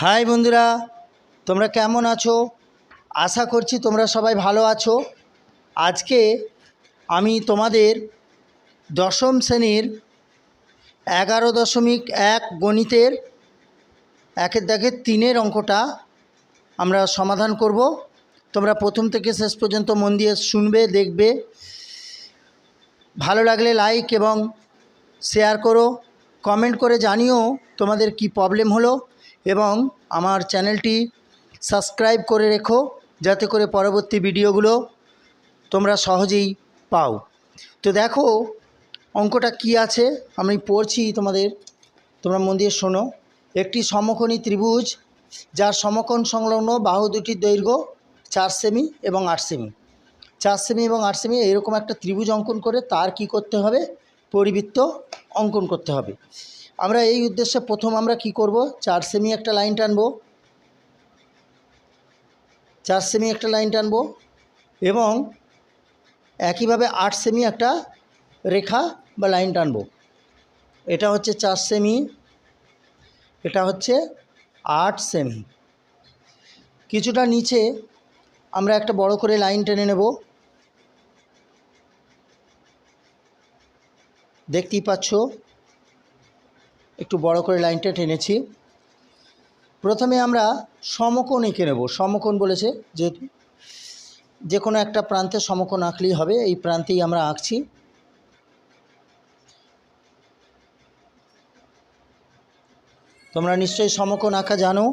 High বন্ধুরা, তোমরা কেমন আছো? আশা করছি তোমরা সবাই ভালো আছো। আজকে আমি তোমাদের দশম শ্রেণির এগারো দশমিক এক গণিতের একের দাগের তিনের অঙ্কটা আমরা সমাধান করব। তোমরা প্রথম থেকে শেষ পর্যন্ত মন দিয়ে শুনবে, দেখবে। ভালো লাগলে লাইক এবং শেয়ার করো। কমেন্ট করে জানিও তোমাদের কি প্রবলেম হলো। এবং আমার চ্যানেলটি সাবস্ক্রাইব করে রেখো যাতে করে পরবর্তী ভিডিওগুলো তোমরা সহজেই পাও। তো দেখো, অঙ্কটা কি আছে? আমি পড়ছি তোমাদের, তোমরা মন দিয়ে শোনো। একটি সমকোণী ত্রিভুজ, যার সমকোণ সংলগ্ন বাহু দুটির দৈর্ঘ্য চার সেমি এবং আট সেমি। চার সেমি এবং আট সেমি এরকম একটা ত্রিভুজ অঙ্কন করে তার কি করতে হবে? পরিবৃত্ত অঙ্কন করতে হবে। আমরা এই উদ্দেশ্যে প্রথম আমরা কি করব? চার সেমি একটা লাইন টানবো। চার সেমি একটা লাইন টানবো এবং একইভাবে আট সেমি একটা রেখা বা লাইন টানবো। এটা হচ্ছে চার সেমি এটা হচ্ছে আট সেমি কিছুটা নিচে আমরা একটা বড় করে লাইন টেনে নেব। দেখতেই পাচ্ছ? একটু বড় করে লাইনটা টেনেছি। প্রথমে আমরা সমকোণ এঁকে নেব। সমকোণ বলেছে যেহেতু যে কোনো একটা প্রান্তে সমকোণ আঁকলেই হবে। এই প্রান্তেই আমরা আঁকছি। তোমরা নিশ্চয়ই সমকোণ আঁকা জানো।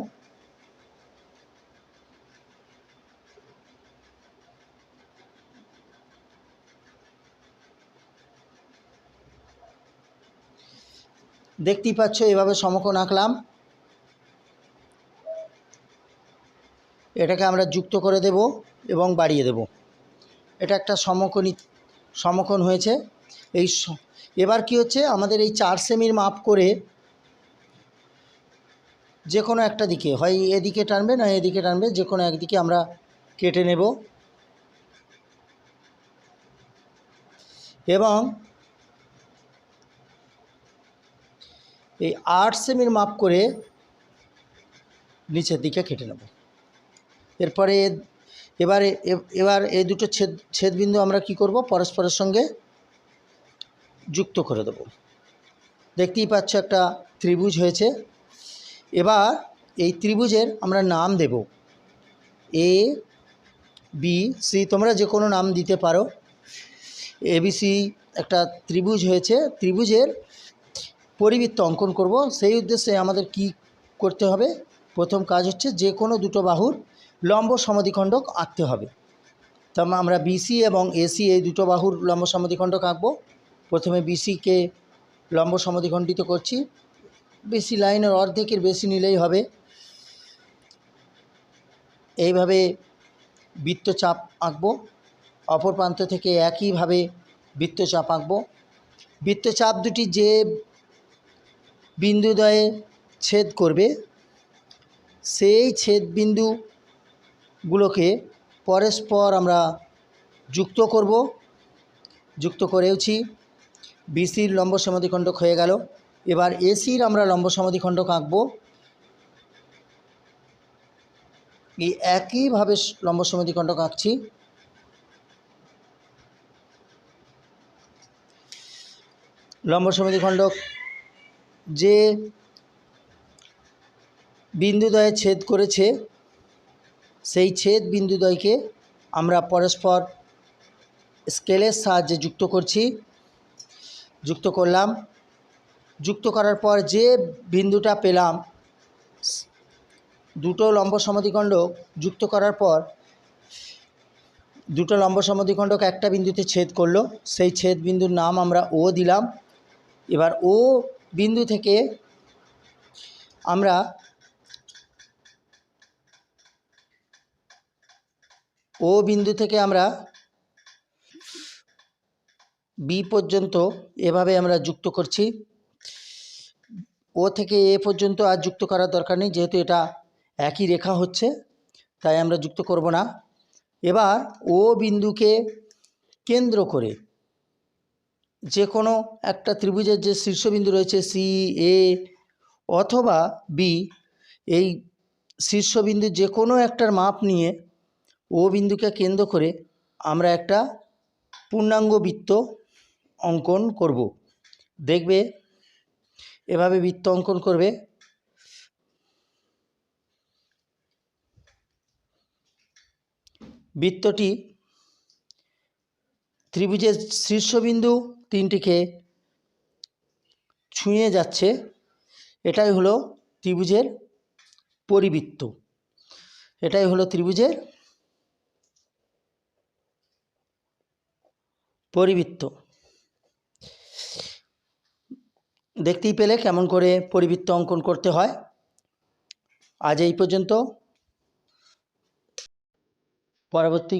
দেখতেই পাচ্ছ, এভাবে সমকোণ আঁকলাম। এটাকে আমরা যুক্ত করে দেব এবং বাড়িয়ে দেব। এটা একটা সমকোণী, সমকোণ হয়েছে। এই এবার কি হচ্ছে, আমাদের এই চার সেমির মাপ করে যে কোনো একটা দিকে, হয় এদিকে টানবে না এদিকে টানবে যে কোনো একদিকে আমরা কেটে নেব। এবং এই আট সেমির মাপ করে নিচের দিকে কেটে নেব। এরপরে এবারে এবার এই দুটো ছেদ, ছেদবিন্দু আমরা কি করব? পরস্পরের সঙ্গে যুক্ত করে দেব। দেখতেই পাচ্ছ একটা ত্রিভুজ হয়েছে। এবার এই ত্রিভুজের আমরা নাম দেব। এ, বি, সি, তোমরা যে কোনো নাম দিতে পারো। এবিসি একটা ত্রিভুজ হয়েছে। ত্রিভুজের পরিবৃত্ত অঙ্কন করব। সেই উদ্দেশ্যে আমাদের কি করতে হবে? প্রথম কাজ হচ্ছে যে কোনো দুটো বাহুর লম্ব সমদ্বিখণ্ডক আঁকতে হবে। তো আমরা বিসি এবং এসি এই দুটো বাহুর লম্ব সমদ্বিখণ্ডক আঁকবো। প্রথমে বিসিকে লম্ব সমদ্বিখণ্ডিত করছি। বেশি লাইনের অর্ধেকের বেশি নিলেই হবে। এইভাবে বৃত্তচাপ আঁকবো। অপর প্রান্ত থেকে একইভাবে বৃত্তচাপ আঁকবো। বৃত্তচাপ দুটি যে বিন্দুদ্বয়ে ছেদ করবে, সেই ছেদ বিন্দুগুলোকে পরস্পর আমরা যুক্ত করব। যুক্ত করেওছি, বিসির লম্ব সমদ্বিখণ্ডক হয়ে গেল। এবার এসির আমরা লম্ব সমদ্বিখণ্ডক আঁকবো। এই একইভাবে লম্ব সমদ্বিখণ্ডক আঁকছি। লম্ব সমদ্বিখণ্ডক যে বিন্দুদ্বয়ে ছেদ করেছে, সেই ছেদ বিন্দুদ্বয়কে আমরা পরস্পর স্কেলের সাহায্যে যুক্ত করছি, যুক্ত করলাম। যুক্ত করার পর যে বিন্দুটা পেলাম, দুটো লম্ব সমদ্বিখণ্ডক যুক্ত করার পর দুটো লম্ব সমদ্বিখণ্ডক একটা বিন্দুতে ছেদ করল। সেই ছেদ বিন্দুর নাম আমরা ও দিলাম। এবার ও বিন্দু থেকে আমরা ও বিন্দু থেকে আমরা বি পর্যন্ত এভাবে আমরা যুক্ত করছি। ও থেকে এ পর্যন্ত আর যুক্ত করার দরকার নেই, যেহেতু এটা একই রেখা হচ্ছে, তাই আমরা যুক্ত করব না। এবার ও বিন্দুকে কেন্দ্র করে যে কোনো একটা ত্রিভুজের যে শীর্ষবিন্দু রয়েছে সি, এ অথবা বি, এই শীর্ষবিন্দু যে কোনো একটার মাপ নিয়ে ও বিন্দুকে কেন্দ্র করে আমরা একটা পূর্ণাঙ্গ বৃত্ত অঙ্কন করব। দেখবে, এভাবে বৃত্ত অঙ্কন করবে। বৃত্তটি ত্রিভুজের শীর্ষবিন্দু তিনটিকে ছুঁয়ে যাচ্ছে, এটাই হলো ত্রিভুজের পরিবৃত্ত। এটাই হলো ত্রিভুজের পরিবৃত্ত। দেখতেই পেলে কেমন করে পরিবৃত্ত অঙ্কন করতে হয়। আজ এই পর্যন্ত। পরবর্তী